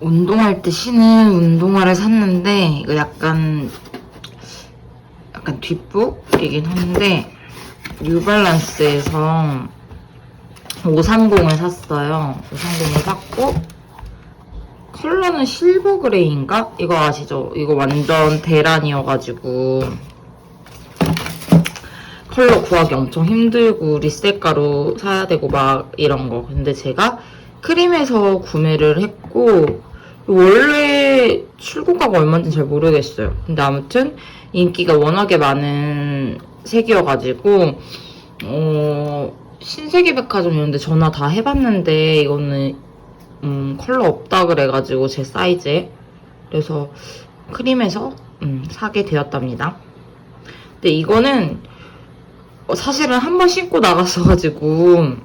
운동할 때 신은 운동화를 샀는데 이거 약간 약간 뒷북이긴 한데 뉴발란스에서 530을 샀어요. 530을 샀고 컬러는 실버 그레이인가? 이거 아시죠? 이거 완전 대란이어가지고 컬러 구하기 엄청 힘들고 리셋 가루 사야 되고 막 이런 거. 근데 제가 크림에서 구매를 했고 원래 출고가가 얼마인지 잘 모르겠어요. 근데 아무튼 인기가 워낙에 많은 색이어가지고 어 신세계 백화점 이런데 전화 다 해봤는데 이거는 음, 컬러 없다 그래가지고 제 사이즈에 그래서 크림에서 음, 사게 되었답니다. 근데 이거는 어, 사실은 한 번 신고 나갔어가지고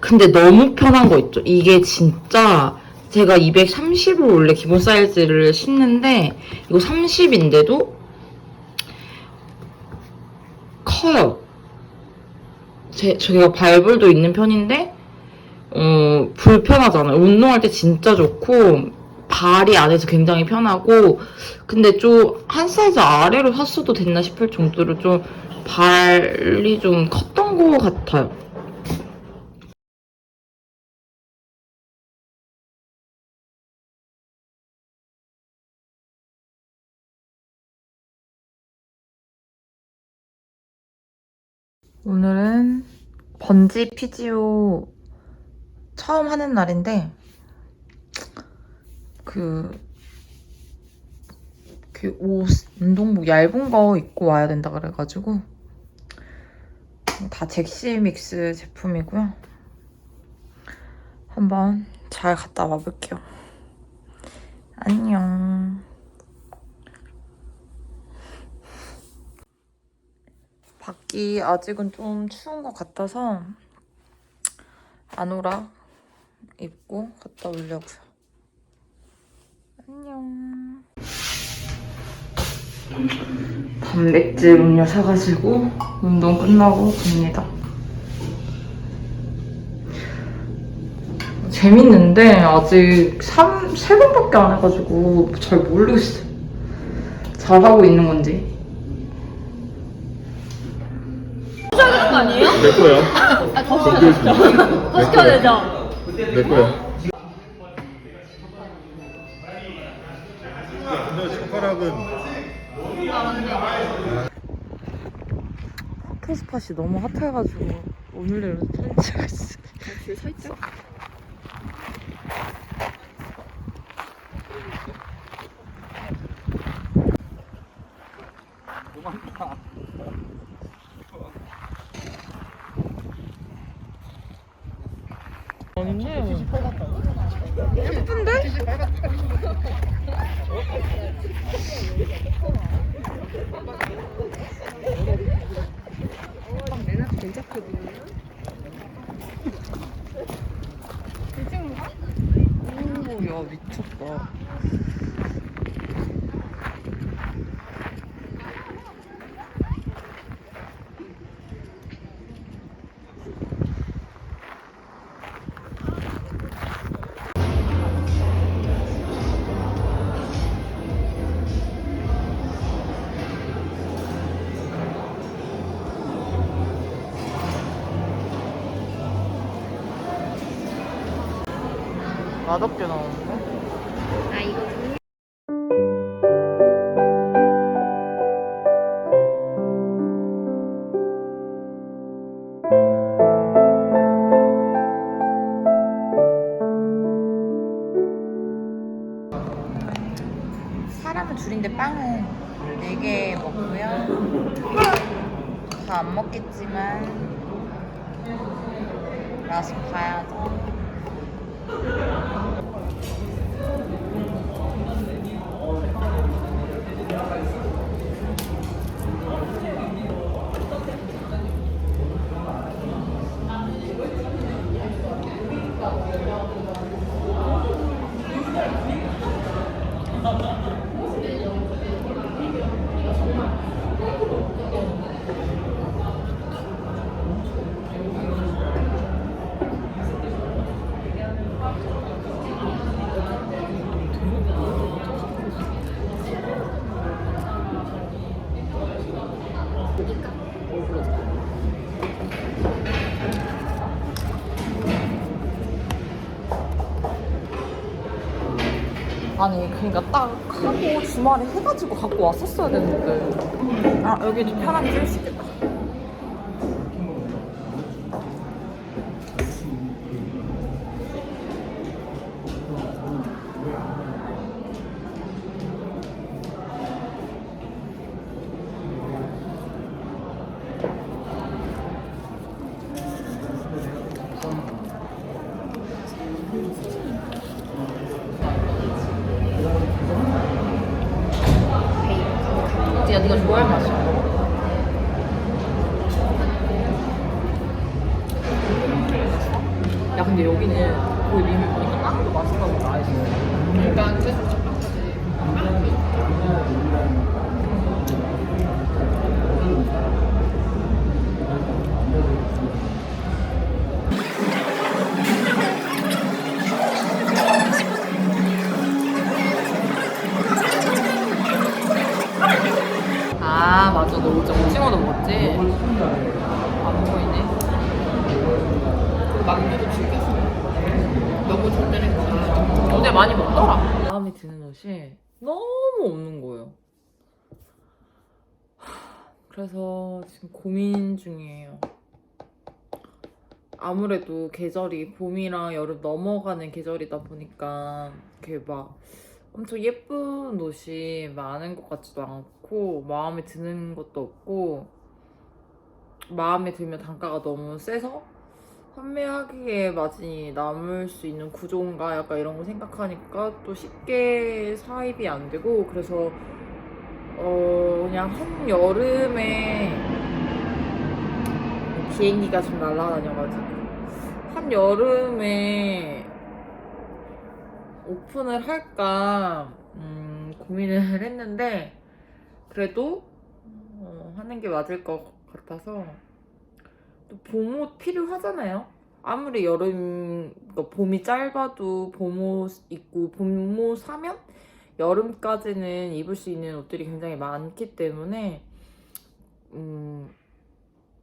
근데 너무 편한 거 있죠. 이게 진짜 제가 230을 원래 기본 사이즈를 신는데 이거 30인데도 커요. 제, 제가 발볼도 있는 편인데 어, 불편하잖아요. 운동할 때 진짜 좋고 발이 안에서 굉장히 편하고 근데 좀 한 사이즈 아래로 샀어도 됐나 싶을 정도로 좀 발이 좀 컸던 것 같아요. 오늘은 번지 피지오 처음 하는 날인데 그, 그 옷, 운동복 얇은 거 입고 와야 된다 그래가지고 다 잭시 믹스 제품이고요. 한번 잘 갔다 와볼게요. 안녕. 밖이 아직은 좀 추운 것 같아서 아노라 입고 갔다 오려고요. 안녕. 단백질 음료 사가지고 운동 끝나고 갑니다. 재밌는데 아직 3, 3번밖에 안 해가지고 잘 모르겠어요. 잘하고 있는 건지. 거 아니에요? 내 거야. 아, 더 시켜. 더 시켜야 되죠? 내 거야. 근데 젓가락은 포토스팟이 너무 핫해가지고 오늘 내로 사진. 줄서있죠? 아닌데? 예쁜데? 오, 야 미쳤다. 맛없게 나오는데? 아, 이거 그러니까 딱 하고 주말에 해가지고 갖고 왔었어야 되는데. 아 여기 좀 편하게 쓸 수 있겠다 먹었지? 안 보이네. 만두도 즐겼어. 너무 좋더랬구나 어제 많이 먹더라. 마음에 드는 옷이 너무 없는 거예요. 하, 그래서 지금 고민 중이에요. 아무래도 계절이 봄이랑 여름 넘어가는 계절이다 보니까 막 엄청 예쁜 옷이 많은 것 같지도 않고 마음에 드는 것도 없고 마음에 들면 단가가 너무 세서 판매하기에 마진이 남을 수 있는 구조인가 약간 이런 거 생각하니까 또 쉽게 사입이 안 되고 그래서 어 그냥 한 여름에 비행기가 좀 날아다녀가지고 한 여름에 오픈을 할까 음, 고민을 했는데 그래도 어, 하는 게 맞을 것 같아서 또 봄옷 필요하잖아요. 아무리 여름 그러니까 봄이 짧아도 봄옷 입고 봄옷 사면 여름까지는 입을 수 있는 옷들이 굉장히 많기 때문에 음,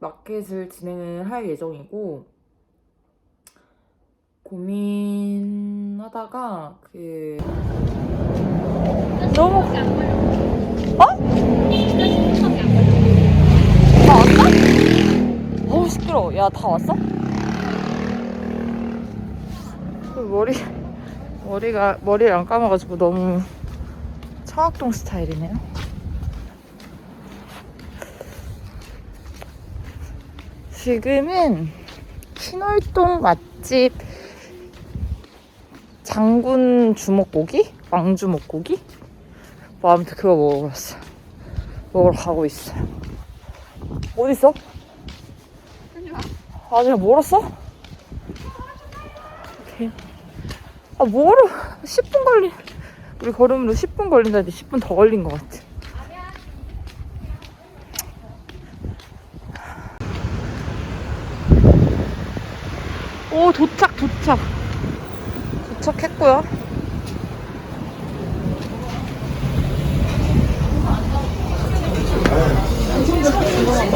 마켓을 진행을 할 예정이고 고민하다가 그 너무 다 왔어? 어우 시끄러워 야 다 왔어? 그 머리 머리가 머리를 안 감아가지고 너무 청학동 스타일이네요 지금은 신월동 맛집 장군 주먹고기? 왕주먹고기? 뭐 아무튼 그거 갔어 먹으러 가고 있어 어디 있어? 아직 멀었어? 오케이. 아 뭐로 10분 걸리 우리 걸음으로 10분 걸린다는데 10분 더 걸린 것 같아 오 도착 도착 도착했고요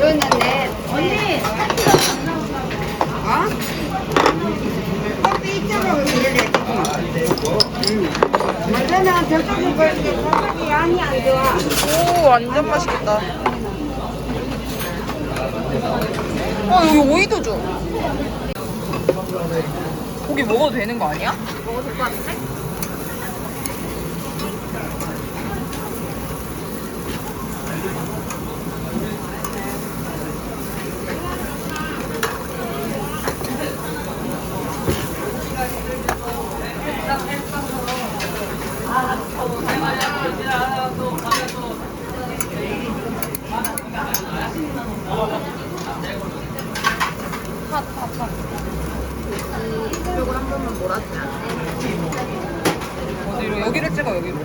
그러는데 언니 어? 커피 이쪽으로 밀래 먼저는 저쪽에 보이는데 저쪽이 양이 안 좋아 오 완전 맛있겠다 어 여기 오이도 줘 고기 먹어도 되는 거 아니야? 먹어도 될 것 같은데? 이쪽으로 한 번만 몰아주면 안 돼? 어디로? 여기를 찍어 여기로.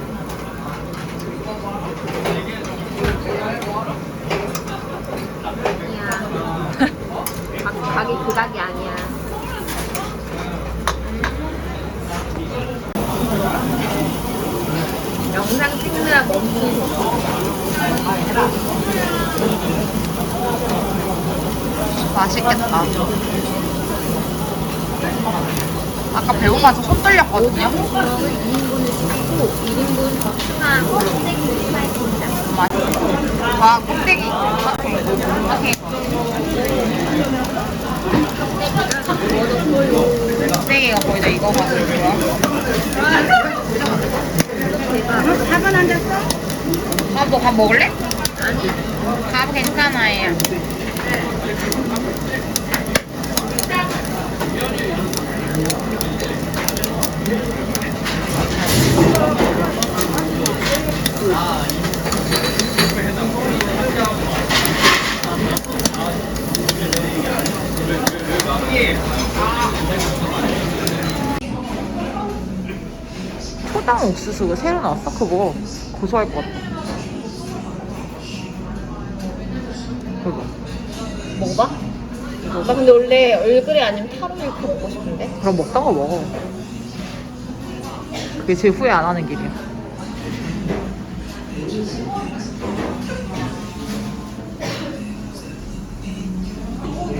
아니야. 각, 각이 그 각이 아니야. 영상 찍느라 멈춘. 맛있겠다. 아까 배고파서 손 떨렸거든요. 2인분을 시키고 1인분 추가 껍데기 스라이스입니다. 와 껍데기. 오케이. 오케이. 껍데기가 거의 다 익어가지고요. 밥은 안 줬어? 밥, 먹을래? 아니, 밥 괜찮아요. 초당 옥수수가 새로 나왔어? 그거 고소할 것 같아. 그거. 먹어봐. 나 근데 원래 얼그레 아니면 타로 밀크 먹고 싶은데. 그럼 먹다가 먹어. 그게 제일 후회 안 하는 길이야.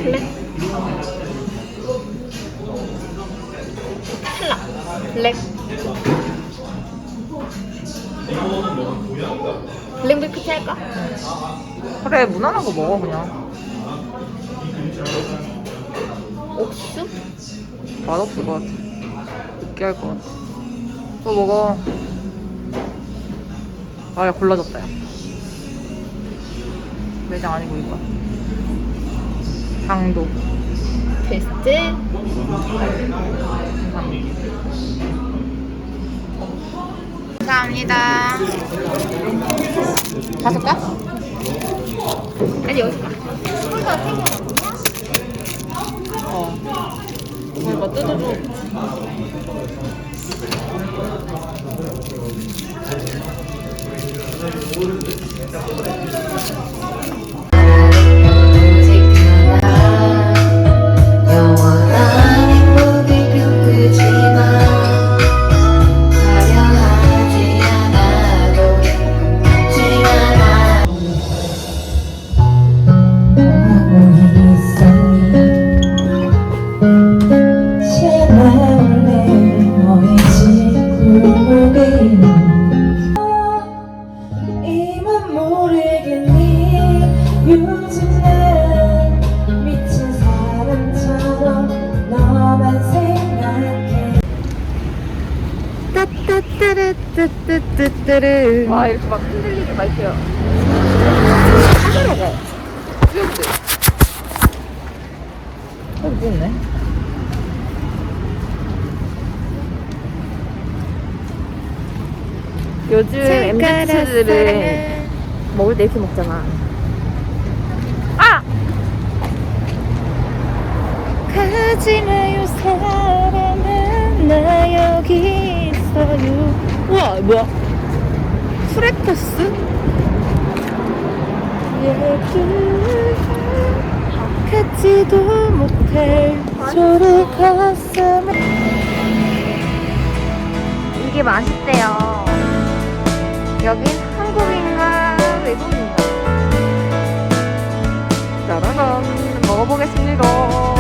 블랙. 탈락. 블랙. 블랙 밀크 티 할까? 그래, 무난한 거 먹어, 그냥. 맛없을 것 같아. 느끼할 것 같아. 또 먹어. 아, 야, 골라졌다, 야. 매장 아니고 이거. 당도. 베스트. 감사합니다. 다섯 가? 아니 여기 봐. Thank you. 따따따르따따따르 와, 이렇게 막 흔들리게 말게요. 하늘어가. 귀엽지? 어, 무겁네. 요즘 MZ들은 먹을 때 이렇게 먹잖아. 아! 가지 마요 사람은 나 여기 있어요 우와, 뭐야? 프레코스? 얘기를 갖지도 못할 저를 가슴에 이게 맛있대요. 여긴 한국인가 외국인가? 짜라란. 먹어보겠습니다.